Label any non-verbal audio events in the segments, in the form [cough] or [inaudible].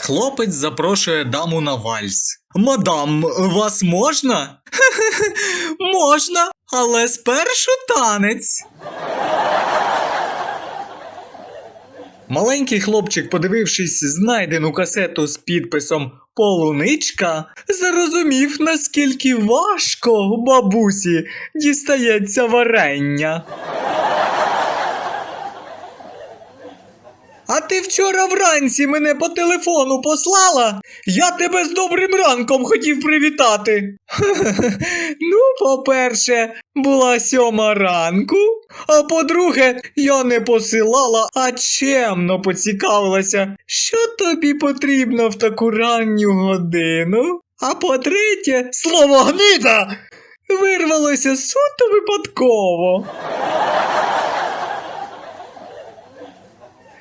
Хлопець запрошує даму на вальс. Мадам, вас можна? [laughs] можна, але спершу танець. Маленький хлопчик, подивившись знайдену касету з підписом Полуничка, зрозумів, наскільки важко бабусі дістається варення. А ти вчора вранці мене по телефону послала? Я тебе з добрим ранком хотів привітати. [laughs] ну, по-перше, була сьома ранку, а по-друге, я не посилала, а чемно поцікавилася, що тобі потрібно в таку ранню годину. А по-третє, слово гнида вирвалося суто випадково.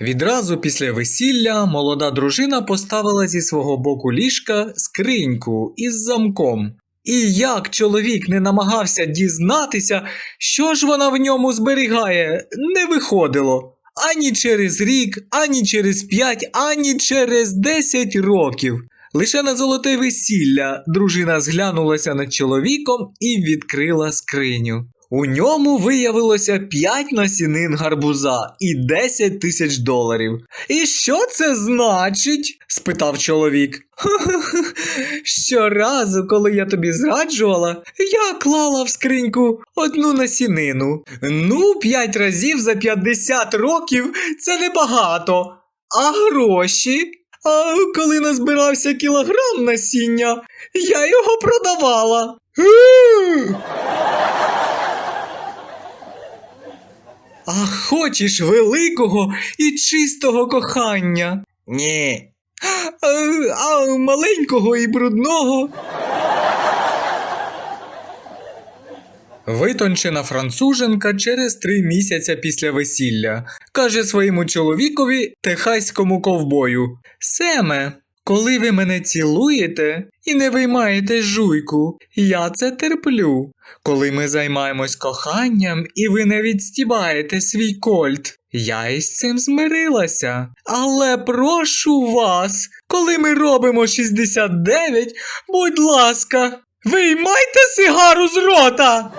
Відразу після весілля молода дружина поставила зі свого боку ліжка скриньку із замком. І як чоловік не намагався дізнатися, що ж вона в ньому зберігає, не виходило. Ані через рік, ані через п'ять, ані через десять років. Лише на золоте весілля дружина зглянулася над чоловіком і відкрила скриню. У ньому виявилося 5 насінин гарбуза і 10 тисяч доларів. І що це значить? спитав чоловік. [laughs] Щоразу, коли я тобі зраджувала, я клала в скриньку одну насінину. Ну, 5 разів за 50 років це небагато. А гроші? А коли назбирався кілограм насіння, я його продавала. А хочеш великого і чистого кохання? Ні. А, а маленького і брудного. Витончена француженка через три місяця після весілля каже своєму чоловікові техаському ковбою: Семе, коли ви мене цілуєте і не виймаєте жуйку, я це терплю. Коли ми займаємось коханням і ви не відстібаєте свій кольт, я із цим змирилася. Але прошу вас, коли ми робимо 69, будь ласка, виймайте сигару з рота.